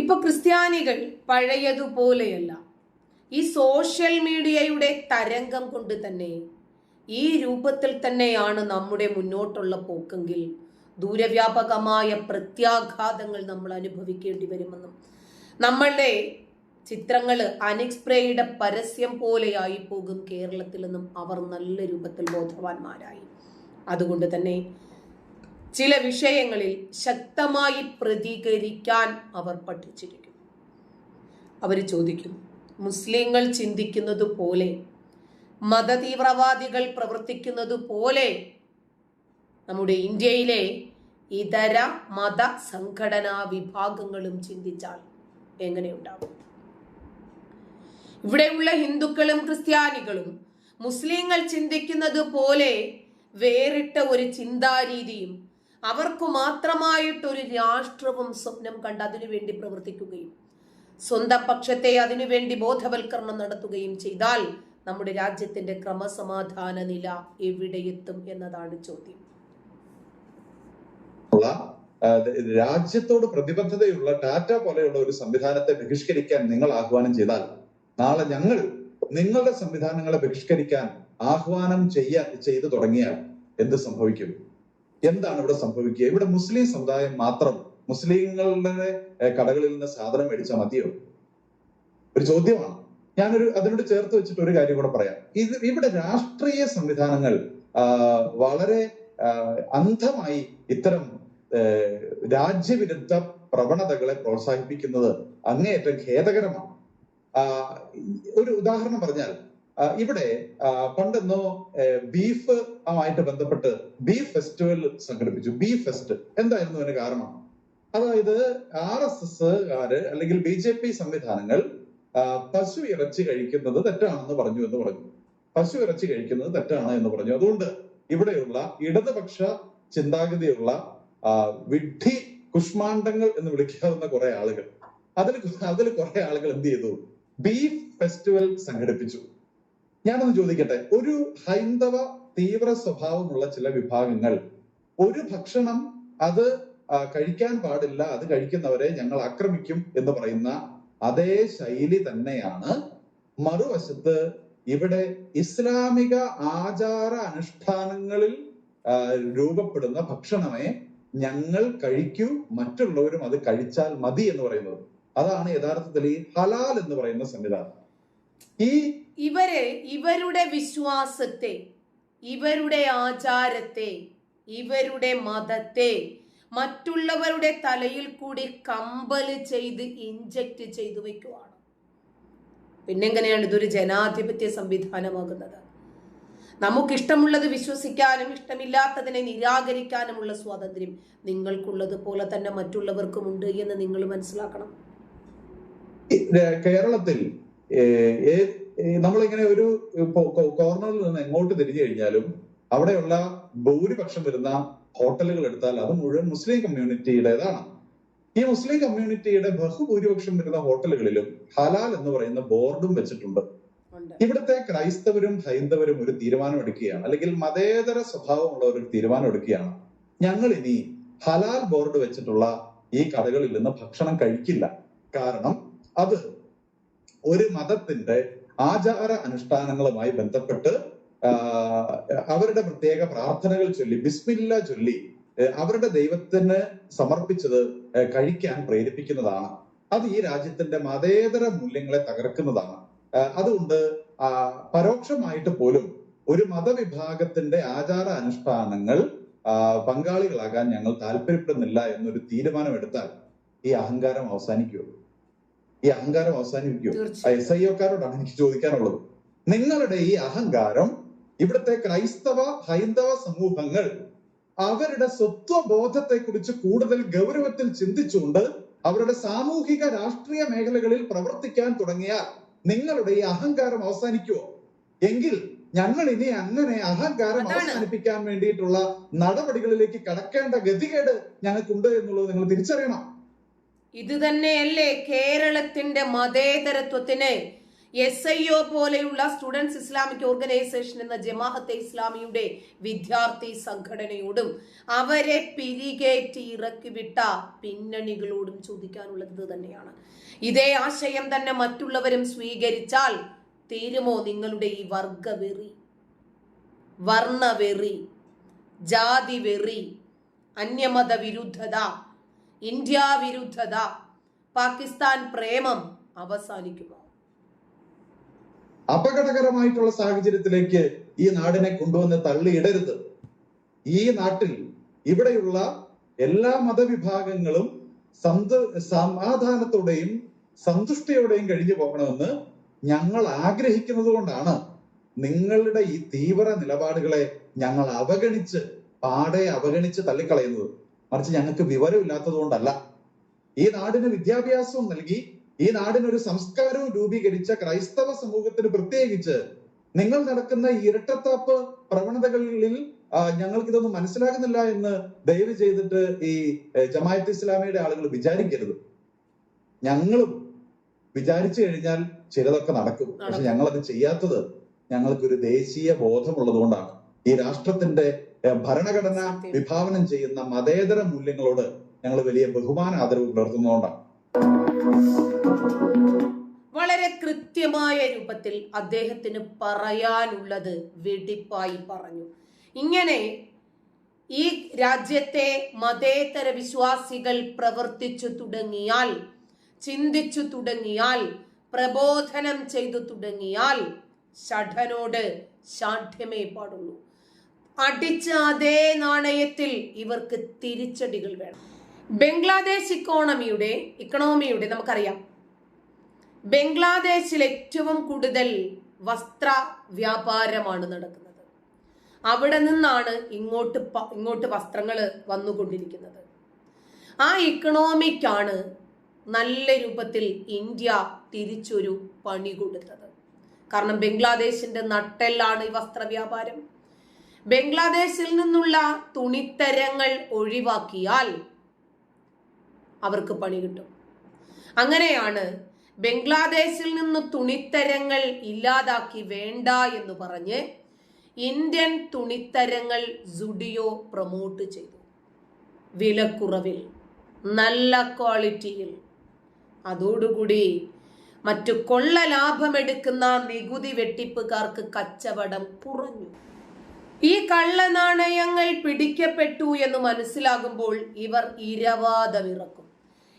ഇപ്പൊ ക്രിസ്ത്യാനികൾ പഴയതുപോലെയല്ല. ഈ സോഷ്യൽ മീഡിയയുടെ തരംഗം കൊണ്ട് തന്നെ ഈ രൂപത്തിൽ തന്നെയാണ് നമ്മുടെ മുന്നോട്ടുള്ള പോക്കെങ്കിൽ ദൂരവ്യാപകമായ പ്രത്യാഘാതങ്ങൾ നമ്മൾ അനുഭവിക്കേണ്ടി വരുമെന്നും നമ്മളുടെ ചിത്രങ്ങൾ അനിക്സ്പ്രേയുടെ പരസ്യം പോലെയായി പോകും കേരളത്തിൽ നിന്നും അവർ നല്ല രൂപത്തിൽ ബോധവാന്മാരായി. അതുകൊണ്ട് തന്നെ ചില വിഷയങ്ങളിൽ ശക്തമായി പ്രതികരിക്കാൻ അവർ പഠിച്ചിരിക്കുന്നു. അവർ ചോദിക്കും മുസ്ലിങ്ങൾ ചിന്തിക്കുന്നത് പോലെ മതതീവ്രവാദികൾ പ്രവർത്തിക്കുന്നത് പോലെ നമ്മുടെ ഇന്ത്യയിലെ ഇതര മത സംഘടനാ വിഭാഗങ്ങളും ചിന്തിച്ചാൽ എങ്ങനെയുണ്ടാവും ഇവിടെയുള്ള ഹിന്ദുക്കളും ക്രിസ്ത്യാനികളും മുസ്ലിങ്ങൾ ചിന്തിക്കുന്നത് പോലെ വേറിട്ട ഒരു ചിന്താരീതിയും അവർക്ക് മാത്രമായിട്ടൊരു രാഷ്ട്രവും സ്വപ്നം കണ്ട് അതിനുവേണ്ടി പ്രവർത്തിക്കുകയും സ്വന്തം പക്ഷത്തെ അതിനുവേണ്ടി ബോധവൽക്കരണം നടത്തുകയും ചെയ്താൽ നമ്മുടെ രാജ്യത്തിന്റെ ക്രമസമാധാന നില എവിടെയെത്തും എന്നതാണ് ചോദ്യം. രാജ്യത്തോട് പ്രതിബദ്ധതയുള്ള ടാറ്റ പോലെയുള്ള ഒരു സംവിധാനത്തെ ബഹിഷ്കരിക്കാൻ നിങ്ങൾ ആഹ്വാനം ചെയ്താൽ നാളെ ഞങ്ങൾ നിങ്ങളുടെ സംവിധാനങ്ങളെ ബഹിഷ്കരിക്കാൻ ആഹ്വാനം ചെയ്യാൻ ചെയ്തു തുടങ്ങിയാൽ എന്ത് സംഭവിക്കും? എന്താണ് ഇവിടെ സംഭവിക്കുക? ഇവിടെ മുസ്ലിം സമുദായം മാത്രം മുസ്ലിങ്ങളുടെ കടകളിൽ നിന്ന് സാധനം മേടിച്ചാൽ മതിയോ? ഒരു ചോദ്യമാണ്. ഞാനൊരു അതിനോട് ചേർത്ത് വെച്ചിട്ട് ഒരു കാര്യം കൂടെ പറയാം. ഇത് ഇവിടെ രാഷ്ട്രീയ സംവിധാനങ്ങൾ വളരെ അന്ധമായി ഇത്തരം രാജ്യവിരുദ്ധ പ്രവണതകളെ പ്രോത്സാഹിപ്പിക്കുന്നത് അങ്ങേയറ്റം ഖേദകരമാണ്. ഒരു ഉദാഹരണം പറഞ്ഞാൽ ഇവിടെ പണ്ടെന്നോ ബീഫ് ആയിട്ട് ബന്ധപ്പെട്ട് ബീഫ് ഫെസ്റ്റിവൽ സംഘടിപ്പിച്ചു. ബീഫ് ഫെസ്റ്റ് എന്തായിരുന്നു അതിന് കാരണം? അതായത് ആർ എസ് എസ് അല്ലെങ്കിൽ ബി ജെ പി സംവിധാനങ്ങൾ പശു ഇറച്ചി കഴിക്കുന്നത് തെറ്റാണെന്ന് പറഞ്ഞു എന്ന് പറഞ്ഞു. പശു ഇറച്ചി കഴിക്കുന്നത് തെറ്റാണ് എന്ന് പറഞ്ഞു. അതുകൊണ്ട് ഇവിടെയുള്ള ഇടതുപക്ഷ ചിന്താഗതിയുള്ള വിഡ്ഢി കുഷ്മാണ്ഡങ്ങൾ എന്ന് വിളിക്കാവുന്ന കുറെ ആളുകൾ. അതിൽ അതിൽ കുറെ ആളുകൾ എന്ത് ചെയ്തു? ബീഫ് ഫെസ്റ്റിവൽ സംഘടിപ്പിച്ചു. ഞാനൊന്ന് ചോദിക്കട്ടെ. ഒരു ഹൈന്ദവ തീവ്ര സ്വഭാവമുള്ള ചില വിഭാഗങ്ങൾ ഒരു ഭക്ഷണം അത് കഴിക്കാൻ പാടില്ല അത് കഴിക്കുന്നവരെ ഞങ്ങൾ ആക്രമിക്കും എന്ന് പറയുന്ന അതേ ശൈലി തന്നെയാണ് മറുവശത്ത് ഇവിടെ ഇസ്ലാമിക ആചാര അനുഷ്ഠാനങ്ങളിൽ രൂപപ്പെടുന്ന ഭക്ഷണമേ ഞങ്ങൾ കഴിക്കൂ മറ്റുള്ളവരും അത് കഴിച്ചാൽ മതി എന്ന് പറയുന്നത്. അതാണ് യഥാർത്ഥത്തിൽ ഈ ഹലാൽ എന്ന് പറയുന്ന സംവിധാനം. ഈ ഇവർ ഇവരുടെ വിശ്വാസത്തെ ഇവരുടെ ആചാരത്തെ ഇവരുടെ മതത്തെ മറ്റുള്ളവരുടെ തലയിൽ കൂടി കമ്പൽ ചെയ്ത് ഇഞ്ചക്ട് ചെയ്തു വെക്കുവാണ്. പിന്നെങ്ങനെയാണ് ഇതൊരു ജനാധിപത്യ സംവിധാനമാകുന്നത്? നമുക്കിഷ്ടമുള്ളത് വിശ്വസിക്കാനും ഇഷ്ടമില്ലാത്തതിനെ നിരാകരിക്കാനുമുള്ള സ്വാതന്ത്ര്യം നിങ്ങൾക്കുള്ളത് പോലെ തന്നെ മറ്റുള്ളവർക്കുമുണ്ട് എന്ന് നിങ്ങൾ മനസ്സിലാക്കണം. കേരളത്തിൽ നമ്മളിങ്ങനെ ഒരു കോർണറിൽ നിന്ന് എങ്ങോട്ട് തിരിഞ്ഞു കഴിഞ്ഞാലും അവിടെയുള്ള ഭൂരിപക്ഷം വരുന്ന ഹോട്ടലുകൾ എടുത്താൽ അത് മുഴുവൻ മുസ്ലിം കമ്മ്യൂണിറ്റിയുടേതാണ്. ഈ മുസ്ലിം കമ്മ്യൂണിറ്റിയുടെ ബഹുഭൂരിപക്ഷം വരുന്ന ഹോട്ടലുകളിലും ഹലാൽ എന്ന് പറയുന്ന ബോർഡും വെച്ചിട്ടുണ്ട്. ഇവിടുത്തെ ക്രൈസ്തവരും ഹൈന്ദവരും ഒരു തീരുമാനം എടുക്കുകയാണ് അല്ലെങ്കിൽ മതേതര സ്വഭാവമുള്ള ഒരു തീരുമാനം എടുക്കുകയാണ് ഞങ്ങൾ ഇനി ഹലാൽ ബോർഡ് വെച്ചിട്ടുള്ള ഈ കടകളിൽ നിന്ന് ഭക്ഷണം കഴിക്കില്ല. കാരണം അത് ഒരു മതത്തിന്റെ ആചാര അനുഷ്ഠാനങ്ങളുമായി ബന്ധപ്പെട്ട് അവരുടെ പ്രത്യേക പ്രാർത്ഥനകൾ ചൊല്ലി ബിസ്മില്ല ചൊല്ലി അവരുടെ ദൈവത്തിന് സമർപ്പിച്ചത് കഴിക്കാൻ പ്രേരിപ്പിക്കുന്നതാണ്. അത് ഈ രാജ്യത്തിന്റെ മതേതര മൂല്യങ്ങളെ തകർക്കുന്നതാണ്. അതുകൊണ്ട് പരോക്ഷമായിട്ട് പോലും ഒരു മതവിഭാഗത്തിന്റെ ആചാര അനുഷ്ഠാനങ്ങൾ പങ്കാളികളാകാൻ ഞങ്ങൾ താല്പര്യപ്പെടുന്നില്ല എന്നൊരു തീരുമാനം എടുത്താൽ ഈ അഹങ്കാരം അവസാനിക്കുമോ ഈ അഹങ്കാരം അവസാനിപ്പിക്കും. എസ് ഐ ഒക്കാരോടാണ് എനിക്ക് ചോദിക്കാനുള്ളത്. നിങ്ങളുടെ ഈ അഹങ്കാരം ഇവിടുത്തെ ക്രൈസ്തവ ഹൈന്ദവ സമൂഹങ്ങൾ അവരുടെ സ്വത്വബോധത്തെ കുറിച്ച് കൂടുതൽ ഗൗരവത്തിൽ ചിന്തിച്ചുകൊണ്ട് അവരുടെ സാമൂഹിക രാഷ്ട്രീയ മേഖലകളിൽ പ്രവർത്തിക്കാൻ തുടങ്ങിയാൽ നിങ്ങളുടെ ഈ അഹങ്കാരം അവസാനിക്കുമോ എങ്കിൽ ഞങ്ങൾ ഇനി അങ്ങനെ അഹങ്കാരം അവസാനിപ്പിക്കാൻ വേണ്ടിയിട്ടുള്ള നടപടികളിലേക്ക് കടക്കേണ്ട ഗതികേട് ഞങ്ങൾക്കുണ്ട് എന്നുള്ളത് നിങ്ങൾ തിരിച്ചറിയണം. ഇത് തന്നെയല്ലേ കേരളത്തിന്റെ മതേതരത്വത്തിന് എസ് ഐ ഒ പോലെയുള്ള സ്റ്റുഡൻസ് ഇസ്ലാമിക് ഓർഗനൈസേഷൻ എന്ന ജമാഅത്തെ ഇസ്ലാമിയുടെ വിദ്യാർത്ഥി സംഘടനയോടും അവരെ പിരികേറ്റി ഇറക്കി വിട്ട പിന്നണികളോടും ചോദിക്കാനുള്ളത് ഇത് തന്നെയാണ് ഇതേ ആശയം തന്നെ മറ്റുള്ളവരും സ്വീകരിച്ചാൽ തീരുമോ നിങ്ങളുടെ ഈ വർഗവെറി? വർണവെറി ജാതി വെറി അന്യമത വിരുദ്ധത ഇന്ത്യ വിരുദ്ധത പാകിസ്ഥാൻ പ്രേമം അവസാനിക്കുമോ? അപകടകരമായിട്ടുള്ള സാഹചര്യത്തിലേക്ക് ഈ നാടിനെ കൊണ്ടുവന്ന് തള്ളിയിടരുത്. ഈ നാട്ടിൽ ഇവിടെയുള്ള എല്ലാ മതവിഭാഗങ്ങളും സന്ത സമാധാനത്തോടെയും സന്തുഷ്ടിയോടെയും കഴിഞ്ഞു പോകണമെന്ന് ഞങ്ങൾ ആഗ്രഹിക്കുന്നത് കൊണ്ടാണ് നിങ്ങളുടെ ഈ തീവ്ര നിലപാടുകളെ ഞങ്ങൾ അവഗണിച്ച് പാടെ അവഗണിച്ച് തള്ളിക്കളയുന്നത്. മറിച്ച് ഞങ്ങൾക്ക് വിവരമില്ലാത്തത് കൊണ്ടല്ല ഈ നാടിന് വിദ്യാഭ്യാസവും നൽകി ഈ നാടിനൊരു സംസ്കാരവും രൂപീകരിച്ച ക്രൈസ്തവ സമൂഹത്തിന് പ്രത്യേകിച്ച് നിങ്ങൾ നടക്കുന്ന ഈ ഇരട്ടത്താപ്പ് പ്രവണതകളിൽ ഞങ്ങൾക്ക് ഇതൊന്നും മനസ്സിലാകുന്നില്ല എന്ന് ദയവ് ചെയ്തിട്ട് ഈ ജമായത്ത് ഇസ്ലാമിയുടെ ആളുകൾ വിചാരിക്കരുത്. ഞങ്ങളും വിചാരിച്ചു കഴിഞ്ഞാൽ ചിലതൊക്കെ നടക്കും. പക്ഷെ ഞങ്ങൾ അത് ചെയ്യാത്തത് ഞങ്ങൾക്കൊരു ദേശീയ ബോധമുള്ളത് കൊണ്ടാണ് ഈ രാഷ്ട്രത്തിന്റെ ഭരണഘടന വിഭാവനം ചെയ്യുന്ന മതേതര മൂല്യങ്ങളോട് ഞങ്ങൾ വലിയ ബഹുമാന ആദരവ് പുലർത്തുന്നതുകൊണ്ടാണ് വളരെ കൃത്യമായ രൂപത്തിൽ അദ്ദേഹത്തിന് പറയാനുള്ളത് വെടിപ്പായി പറഞ്ഞു. ഇങ്ങനെ ഈ രാജ്യത്തെ മതേതര വിശ്വാസികൾ പ്രവർത്തിച്ചു തുടങ്ങിയാൽ ചിന്തിച്ചു തുടങ്ങിയാൽ പ്രബോധനം ചെയ്തു തുടങ്ങിയാൽ ഷഠനോട് ശാഠ്യമേ പാടുള്ളൂ. അടിച്ച അതേ നാണയത്തിൽ ഇവർക്ക് തിരിച്ചടികൾ വേണം. ബംഗ്ലാദേശ് ഇക്കോണമിയുടെ ഇക്കണോമിയുടെ നമുക്കറിയാം. ബംഗ്ലാദേശിൽ ഏറ്റവും കൂടുതൽ വസ്ത്ര വ്യാപാരമാണ് നടക്കുന്നത്. അവിടെ നിന്നാണ് ഇങ്ങോട്ട് ഇങ്ങോട്ട് വസ്ത്രങ്ങൾ വന്നുകൊണ്ടിരിക്കുന്നത്. ആ ഇക്കണോമിക്കാണ് നല്ല രൂപത്തിൽ ഇന്ത്യ തിരിച്ചൊരു പണി കൊടുത്തത്. കാരണം ബംഗ്ലാദേശിന്റെ നട്ടെല്ലാണ് ഈ വസ്ത്രവ്യാപാരം ബംഗ്ലാദേശിൽ നിന്നുള്ള തുണിത്തരങ്ങൾ ഒഴിവാക്കിയാൽ അവർക്ക് പണി കിട്ടും. അങ്ങനെയാണ് ബംഗ്ലാദേശിൽ നിന്ന് തുണിത്തരങ്ങൾ ഇല്ലാതാക്കി വേണ്ട എന്ന് പറഞ്ഞ് ഇന്ത്യൻ തുണിത്തരങ്ങൾ സുഡിയോ പ്രൊമോട്ട് ചെയ്തു. വിലക്കുറവിൽ നല്ല ക്വാളിറ്റിയിൽ. അതോടുകൂടി മറ്റു കൊള്ള ലാഭമെടുക്കുന്ന നികുതി വെട്ടിപ്പുകാർക്ക് കച്ചവടം കുറഞ്ഞു. ഈ കള്ളനാണയങ്ങൾ പിടിക്കപ്പെട്ടു എന്ന് മനസ്സിലാകുമ്പോൾ ഇവർ ഇരവാദമിറക്കും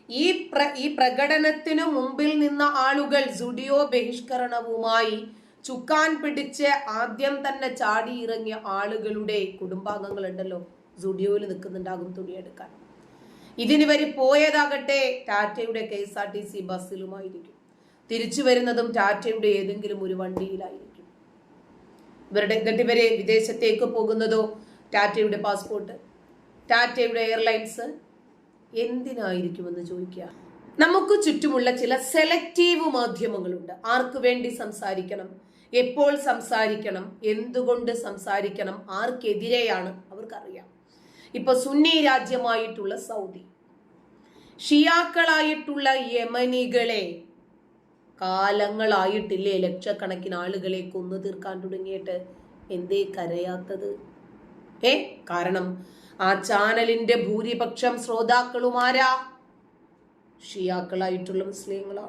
ഈ പ്ര ഈ പ്രകടനത്തിനു മുമ്പിൽ നിന്ന ആളുകൾ സുഡിയോ ബഹിഷ്കരണവുമായി ചുക്കാൻ പിടിച്ച് ആദ്യം തന്നെ ചാടി ഇറങ്ങിയ ആളുകളുടെ കുടുംബാംഗങ്ങൾ ഉണ്ടല്ലോ സുഡിയോയിൽ നിൽക്കുന്നുണ്ടാകും തുണിയെടുക്കാൻ. ഇതിനിവർ പോയതാകട്ടെ ടാറ്റയുടെ K S R T C ബസ്സിലുമായിരിക്കും. തിരിച്ചു വരുന്നതും ടാറ്റയുടെ ഏതെങ്കിലും ഒരു വണ്ടിയിലായിരിക്കും. ഇവരുടെ എന്നിട്ട് ഇവരെ വിദേശത്തേക്ക് പോകുന്നതോ ടാറ്റയുടെ പാസ്പോർട്ട് ടാറ്റയുടെ എയർലൈൻസ് എന്തിനായിരിക്കുമെന്ന് ചോദിക്കുക. നമുക്ക് ചുറ്റുമുള്ള ചില സെലക്റ്റീവ് മാധ്യമങ്ങളുണ്ട്. ആർക്ക് വേണ്ടി സംസാരിക്കണം എപ്പോൾ സംസാരിക്കണം എന്തുകൊണ്ട് സംസാരിക്കണം ആർക്കെതിരെയാണ് അവർക്കറിയാം. ഇപ്പൊ സുന്നി രാജ്യമായിട്ടുള്ള സൗദി ഷിയാക്കളായിട്ടുള്ള യമനികളെ കാലങ്ങളായിട്ടില്ലേ ലക്ഷക്കണക്കിന് ആളുകളെ കൊന്നു തീർക്കാൻ തുടങ്ങിയിട്ട്? എന്തേ കരയാത്തത്? ഏ കാരണം ആ ചാനലിന്റെ ഭൂരിപക്ഷം ശ്രോതാക്കളുമാരാ ഷിയാക്കളായിട്ടുള്ള മുസ്ലിങ്ങളാ.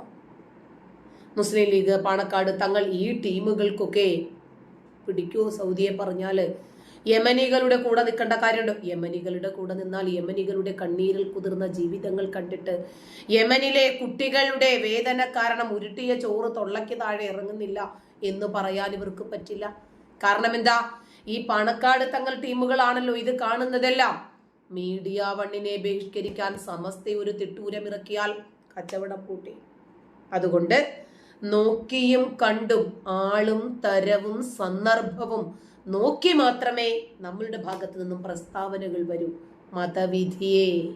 മുസ്ലിം ലീഗ് പാണക്കാട് തങ്ങൾ ഈ ടീമുകൾക്കൊക്കെ പിടിക്കുമോ സൗദിയെ പറഞ്ഞാൽ? യമനികളുടെ കൂടെ നിൽക്കേണ്ട കാര്യമുണ്ട്. യമനികളുടെ കൂടെ നിന്നാൽ യമനികളുടെ കണ്ണീരിൽ കുതിർന്ന ജീവിതങ്ങൾ കണ്ടിട്ട് യമനിലെ കുട്ടികളുടെ വേദന കാരണം ഉരുട്ടിയ ചോറ് തൊള്ളയ്ക്ക് താഴെ ഇറങ്ങുന്നില്ല എന്ന് പറയാൻ ഇവർക്ക് പറ്റില്ല. കാരണം എന്താ? ഈ പണക്കാട് തങ്ങൾ ടീമുകളാണല്ലോ ഇത് കാണുന്നതെല്ലാം. മീഡിയ വണ്ണിനെ ബഹിഷ്കരിക്കാൻ സമസ്ത ഒരു തിട്ടൂരമിറക്കിയാൽ കച്ചവടം പൂട്ടി. അതുകൊണ്ട് നോക്കിയും കണ്ടും ആളും തരവും സന്ദർഭവും നോക്കി മാത്രമേ നമ്മളുടെ ഭാഗത്തു നിന്നും പ്രസ്താവനകൾ വരൂ. മതവിധിയെ.